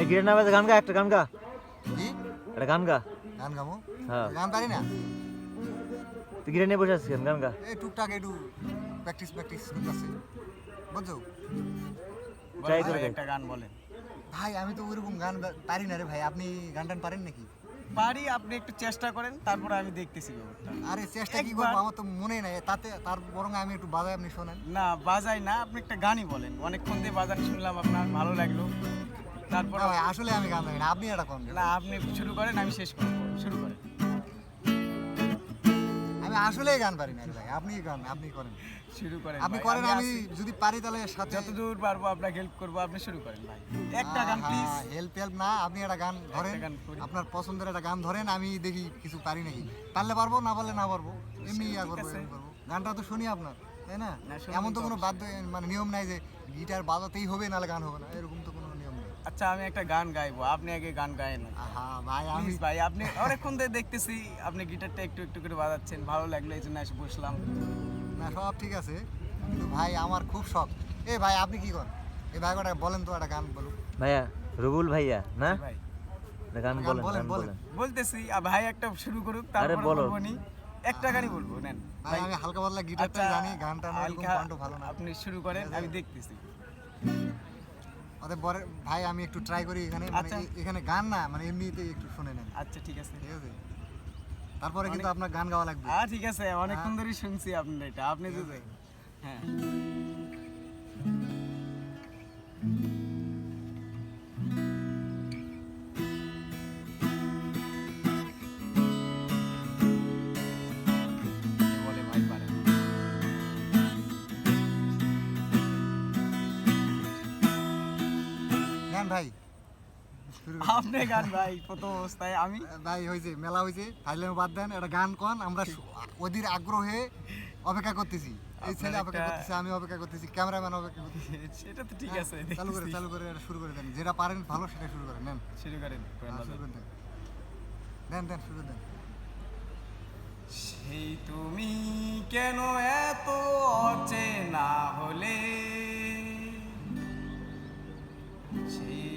এই গিটার না বাজে গান গা একটা গান গা। কি? একটা গান গা। গান গামো হ্যাঁ। গান পারি না? তুই গিটার নিয়ে বসে আছিস গান গা। এই টুকটাক একটু প্র্যাকটিস প্র্যাকটিস করতেছে। বুঝছ? ট্রাই করে একটা গান বলেন। ভাই আমি তো ওইরকম গান পারি না রে ভাই। আপনি গান টান পারেন নাকি? পারি আপনি একটু চেষ্টা করেন তারপরে আমি দেখতেছি ব্যাপারটা। আরে চেষ্টা কি করব? আমার তো মনে নাই। তাতে তার বরং আমি একটু বাজাই আপনি শোনেন। না বাজাই না আপনি একটা গানই বলেন। অনেকক্ষণ দিয়ে বাজান শুনলাম আপনার ভালো লাগল। তারপর ভাই আসলে আমি গান জানি না আপনি এটা না আপনি শুরু করেন আমি শেষ করব শুরু করেন। আমি আসলে গান পারি না ভাই আপনি গান আপনি করেন। শুরু করেন আপনি করেন আমি যদি পারি তাহলে সাথে যতদূর পারব আপনাকে হেল্প করব আপনি শুরু করেন ভাই। একটা গান প্লিজ হেল্প হেল্প না আপনি একটা গান ধরেন। আপনার পছন্দের একটা গান ধরেন আমি দেখি কিছু পারি নাকি। পারলে পারব না পারলে না পারব এমনি ইয়া করব গানটা তো শুনি আপনার তাই না? এমন তো কোনো বাধ্য মানে নিয়ম নাই যে গিটার বাজাতেই হবে নাহলে গান হবে না এরকম তো আচ্ছা আমি একটা গান গাইবো। আপনি আগে গান গায়েন আহা ভাই আমি ভাই আপনি অনেকক্ষণ ধরে দেখতেছি আপনি গিটারটা একটু একটু করে বাজাচ্ছেন ভালো লাগল এই জন্য এসে বসলাম। না সব ঠিক আছে কিন্তু ভাই আমার খুব শখ। এ ভাই আপনি কি করেন? এই ভাই কটা বলেন তো একটা গান বলুন ভাইয়া রুবুল ভাইয়া না? ভাই। গান গান বলেন বলেন, বলতেছি আর ভাই একটা শুরু করুক তারপর বলব নি। একটা গানই বলব নেন। ভাই আমি হালকা পাতলা গিটারটা আচ্ছা, জানি গানটা হালকা ভালো না। আপনি শুরু করেন আমি দেখতেছি। অতএব বরে ভাই আমি একটু ট্রাই করি এখানে মানে আচ্ছা। এখানে গান না মানে এমনিতে একটু শুনে নেন। আচ্ছা ঠিক আছে। ঠিক আছে? তারপরে কিন্তু আপনার গান গাওয়া লাগবে। ঠিক আছে অনেকক্ষণ ধরে শুনছি আপনি এটা। আপনি যদি হ্যাঁ। ভাই আপনি গান ভাই প্রথম অবস্থায় আমি। ভাই হয়েছে মেলা হয়েছে ফাইলে বাদ দেন একটা গান কন আমরা অধীর আগ্রহে অপেক্ষা করতেছি। এই ছেলে অপেক্ষা করতেছে আমি অপেক্ষা করতেছি ক্যামেরাম্যান অপেক্ষা করতেছি। সেটা তো ঠিক আছে। হ্যাঁ, চালু করে চালু করে এটা শুরু করে দেন। যেটা পারেন ভালো সেটা শুরু করেন নেন। শুরু করেন হ্যাঁ। শুরু করে দেন দেন দেন শুরু দেন। সেই তুমি কেন এত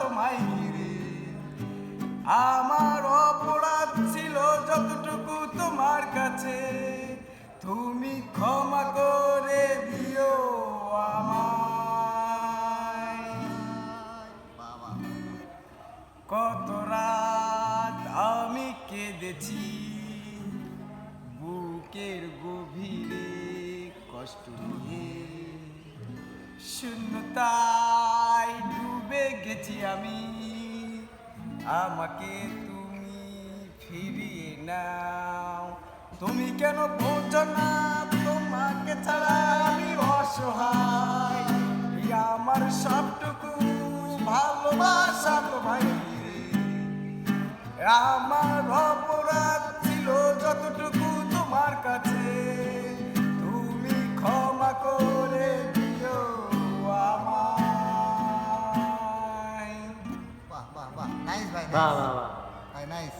তোমায় ঘিরে আমার অপরাধ ছিল যতটুকু তোমার কাছে। তুমি ক্ষমা করে দিও আমায়। কত রাত আমি কেঁদেছি বুকের গভীরে কষ্ট নিয়ে। শূন্যতায় ডুবে গেছি আমি। আমাকে তুমি ফিরিয়ে নাও। তুমি কেন বোঝো না? তোমাকে ছাড়া আমি অসহায়। আমার সবটুকু ভালোবাসা তোমায়। আমার অপরাধ বাহ nice। বাহ বাহ ভাই নাইস